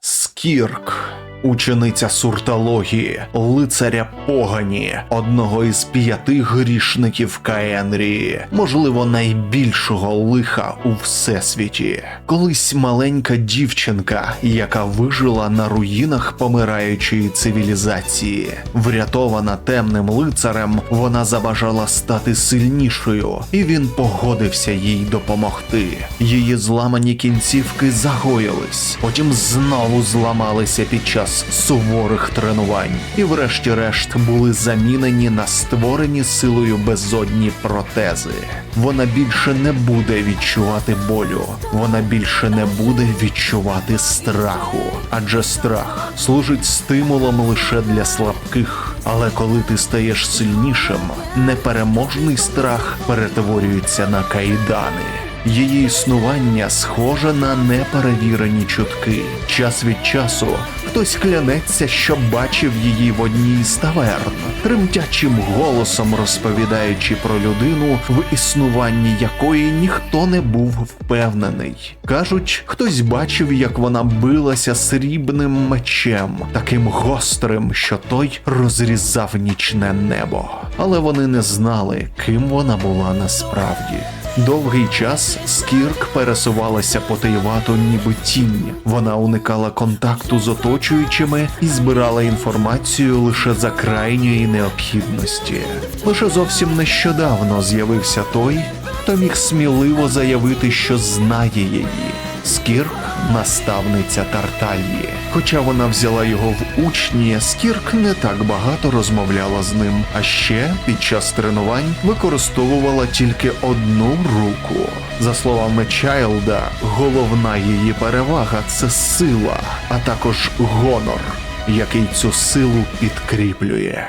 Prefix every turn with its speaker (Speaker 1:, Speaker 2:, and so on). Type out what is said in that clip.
Speaker 1: Скірк, учениця суртології, лицаря погані, одного із п'яти грішників Каенрії, можливо, найбільшого лиха у всесвіті. Колись маленька дівчинка, яка вижила на руїнах помираючої цивілізації, врятована темним лицарем, вона забажала стати сильнішою, і він погодився їй допомогти. Її зламані кінцівки загоїлись, потім знову зламалися під час суворих тренувань, і, врешті-решт, були замінені на створені силою безодні протези. Вона більше не буде відчувати болю, вона більше не буде відчувати страху, адже страх служить стимулом лише для слабких. Але коли ти стаєш сильнішим, непереможний страх перетворюється на кайдани. Її існування схоже на неперевірені чутки. Час від часу хтось клянеться, що бачив її в одній з таверн, тремтячим голосом розповідаючи про людину, в існуванні якої ніхто не був впевнений. Кажуть, хтось бачив, як вона билася срібним мечем, таким гострим, що той розрізав нічне небо. Але вони не знали, ким вона була насправді. Довгий час Скірк пересувалася по ніби тінь. Вона уникала контакту з оточуючими і збирала інформацію лише за крайньої необхідності. Лише зовсім нещодавно з'явився той, хто міг сміливо заявити, що знає її. Скірк наставниця Тартальї. Хоча вона взяла його в учні, Скірк не так багато розмовляла з ним, а ще під час тренувань використовувала тільки одну руку. За словами Чайлда, головна її перевага це сила, а також гонор, який цю силу підкріплює.